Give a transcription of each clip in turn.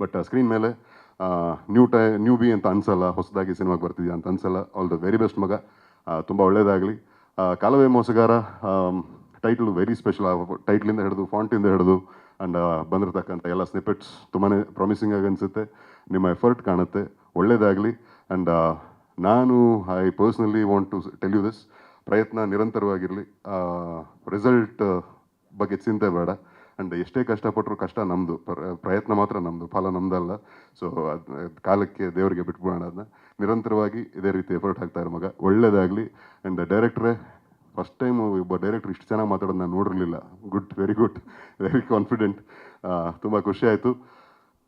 But screen ಮೇಲೆ new tie new B ಅಂತ ಅನ್ಸಲ್ಲ, ಹೊಸದಾಗಿ ಸಿನಿಮಾಗೆ ಬರ್ತಿದ್ಯಾ ಅಂತ ಅನ್ಸಲ್ಲ. ಆಲ್ ದ ವೆರಿ ಬೆಸ್ಟ್ ಮಗ. ತುಂಬ ಒಳ್ಳೆಯದಾಗಲಿ ಕಾಲವೇ ಮೋಸಗಾರ ಟೈಟ್ಲ್ ವೆರಿ ಸ್ಪೆಷಲ್ ಟೈಟ್ಲಿಂದ ಹಿಡಿದು ಫಾಂಟಿಂದ ಹಿಡಿದು ಆ್ಯಂಡ್ ಬಂದಿರತಕ್ಕಂಥ ಎಲ್ಲ ಸ್ನಿಪೆಟ್ಸ್ ತುಂಬಾ ಪ್ರಾಮಿಸಿಂಗ್ ಆಗಿ ಅನಿಸುತ್ತೆ. ನಿಮ್ಮ ಎಫರ್ಟ್ ಕಾಣುತ್ತೆ. ಒಳ್ಳೆಯದಾಗಲಿ ಆ್ಯಂಡ್ ನಾನು I personally want to tell you this ಪ್ರಯತ್ನ ನಿರಂತರವಾಗಿರಲಿ. ರಿಸಲ್ಟ್ ಬಗ್ಗೆ ಚಿಂತೆ ಬೇಡ. ಆ್ಯಂಡ್ ಎಷ್ಟೇ ಕಷ್ಟಪಟ್ಟರು ಕಷ್ಟ ನಮ್ಮದು ಪ್ರಯತ್ನ ಮಾತ್ರ ನಮ್ಮದು ಫಲ ನಮ್ಮದಲ್ಲ ಸೊ ಅದು ಕಾಲಕ್ಕೆ ದೇವರಿಗೆ ಬಿಟ್ಬಿಡೋಣ ಅದನ್ನ. ನಿರಂತರವಾಗಿ ಇದೇ ರೀತಿ ಎಫರ್ಟ್ ಹಾಕ್ತಾರೆ ಮಗ. ಒಳ್ಳೇದಾಗಲಿ. ಆ್ಯಂಡ್ ಡೈರೆಕ್ಟ್ರೇ ಫಸ್ಟ್ ಟೈಮ್ ಒಬ್ಬ ಡೈರೆಕ್ಟ್ರ್ ಇಷ್ಟು ಚೆನ್ನಾಗಿ ಮಾತಾಡೋದು ನಾನು ನೋಡಿರಲಿಲ್ಲ. Good very good very confident ತುಂಬ ಖುಷಿ ಆಯಿತು.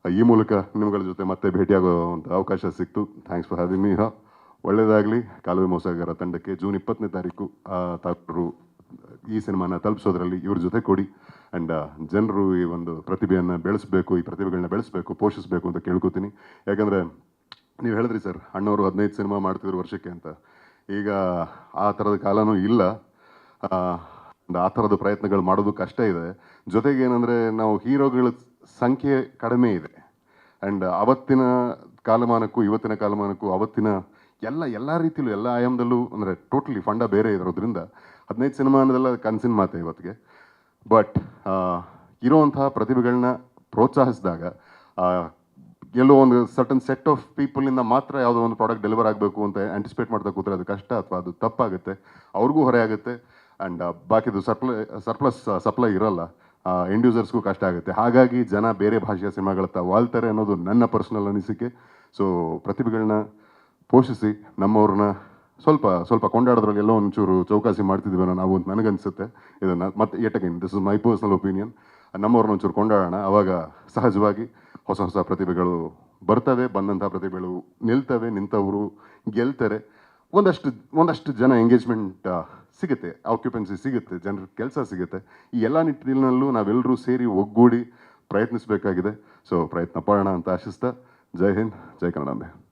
ಈ ಮೂಲಕ ನಿಮ್ಗಳ ಜೊತೆ ಮತ್ತೆ ಭೇಟಿಯಾಗೋ ಒಂದು ಅವಕಾಶ ಸಿಕ್ತು. ಥ್ಯಾಂಕ್ಸ್ ಫಾರ್ ಹ್ಯಾವಿಂಗ್ ಮೀ ಹಾ ಒಳ್ಳೆಯದಾಗಲಿ ಕಾಲುವೆ ಮೋಸಗಾರ ತಂಡಕ್ಕೆ ಜೂನ್ ಇಪ್ಪತ್ತನೇ ತಾರೀಕು ತಾವು ಈ ಸಿನಿಮಾನ ತಲುಪಿಸೋದ್ರಲ್ಲಿ ಇವ್ರ ಜೊತೆ ಕೊಡಿ. ಆ್ಯಂಡ್ ಜನರು ಈ ಒಂದು ಪ್ರತಿಭೆಯನ್ನು ಬೆಳೆಸಬೇಕು ಈ ಪ್ರತಿಭೆಗಳನ್ನ ಬೆಳೆಸಬೇಕು ಪೋಷಿಸಬೇಕು ಅಂತ ಕೇಳ್ಕೊತೀನಿ. ಯಾಕಂದರೆ ನೀವು ಹೇಳಿದ್ರಿ ಸರ್ ಅಣ್ಣವರು ಹದಿನೈದು ಸಿನಿಮಾ ಮಾಡ್ತಿದ್ರು ವರ್ಷಕ್ಕೆ ಅಂತ. ಈಗ ಆ ಥರದ ಕಾಲನೂ ಇಲ್ಲ. ಆ, ಥರದ ಪ್ರಯತ್ನಗಳು ಮಾಡೋದು ಕಷ್ಟ ಇದೆ. ಜೊತೆಗೆ ಏನಂದರೆ ನಾವು ಹೀರೋಗಳ ಸಂಖ್ಯೆ ಕಡಿಮೆ ಇದೆ. ಆ್ಯಂಡ್ ಅವತ್ತಿನ ಕಾಲಮಾನಕ್ಕೂ, ಇವತ್ತಿನ ಕಾಲಮಾನಕ್ಕೂ, ಅವತ್ತಿನ ಎಲ್ಲ ಎಲ್ಲ ರೀತಿಯಲ್ಲೂ ಎಲ್ಲ ಆಯಾಮದಲ್ಲೂ, ಅಂದರೆ ಟೋಟಲಿ ಫಂಡ ಬೇರೆ ಇರೋದ್ರಿಂದ ಹದಿನೈದು ಸಿನಿಮಾ ಅನ್ನೋದೆಲ್ಲ ಕನಸಿನ ಮಾತೆ ಇವತ್ತಿಗೆ. ಬಟ್ ಇರೋವಂತಹ ಪ್ರತಿಭೆಗಳನ್ನ ಪ್ರೋತ್ಸಾಹಿಸಿದಾಗ ಎಲ್ಲೋ ಒಂದು ಸರ್ಟನ್ ಸೆಟ್ ಆಫ್ ಪೀಪಲಿಂದ ಮಾತ್ರ ಯಾವುದೋ ಒಂದು ಪ್ರಾಡಕ್ಟ್ ಡೆಲಿವರ್ ಆಗಬೇಕು ಅಂತ ಆಂಟಿಸಿಪೇಟ್ ಮಾಡ್ತಾ ಕೂತ್ರೆ ಅದು ಕಷ್ಟ ಅಥವಾ ಅದು ತಪ್ಪಾಗುತ್ತೆ, ಅವ್ರಿಗೂ ಹೊರೆ ಆಗುತ್ತೆ. ಆ್ಯಂಡ್ ಬಾಕಿದು ಸರ್ಪ್ಲೈ ಸರ್ಪ್ಲಸ್ ಸಪ್ಲೈ ಇರಲ್ಲ. ಎಂಡ್ ಯೂಸರ್ಸ್ಗೂ ಕಷ್ಟ ಆಗುತ್ತೆ. ಹಾಗಾಗಿ ಜನ ಬೇರೆ ಭಾಷೆಯ ಸಿನಿಮಾಗಳತ್ತ ವಾಲ್ತಾರೆ ಅನ್ನೋದು ನನ್ನ ಪರ್ಸನಲ್ ಅನಿಸಿಕೆ. ಸೊ ಪ್ರತಿಭೆಗಳನ್ನ ಪೋಷಿಸಿ ನಮ್ಮವ್ರನ್ನ ಸ್ವಲ್ಪ ಸ್ವಲ್ಪ ಕೊಂಡಾಡೋದ್ರಲ್ಲಿ ಎಲ್ಲೋ ಒಂಚೂರು ಚೌಕಾಸಿ ಮಾಡ್ತಿದ್ದೀವಿ ನಾವು ಅಂತ ನನಗನ್ಸುತ್ತೆ. ಇದನ್ನು ಮತ್ತೆ at again this is my personal opinion ನಮ್ಮವ್ರನ್ನ ಒಂಚೂರು ಕೊಂಡಾಡೋಣ. ಅವಾಗ ಸಹಜವಾಗಿ ಹೊಸ ಹೊಸ ಪ್ರತಿಭೆಗಳು ಬರ್ತವೆ. ಬಂದಂಥ ಪ್ರತಿಭೆಗಳು ನಿಲ್ತವೆ, ನಿಂತವರು ಗೆಲ್ತಾರೆ. ಒಂದಷ್ಟು ಒಂದಷ್ಟು ಜನ ಎಂಗೇಜ್ಮೆಂಟ್ ಸಿಗುತ್ತೆ ಆಕ್ಯುಪೆನ್ಸಿ ಸಿಗುತ್ತೆ, ಜನರ ಕೆಲಸ ಸಿಗುತ್ತೆ. ಈ ಎಲ್ಲ ನಿಟ್ಟಿನಲ್ಲೂ ನಾವೆಲ್ಲರೂ ಸೇರಿ ಒಗ್ಗೂಡಿ ಪ್ರಯತ್ನಿಸಬೇಕಾಗಿದೆ. ಸೊ ಪ್ರಯತ್ನ ಪಡೋಣ ಅಂತ ಆಶಿಸ್ತಾ, ಜೈ ಹಿಂದ್, ಜೈ ಕನ್ನಡಾಂಬೆ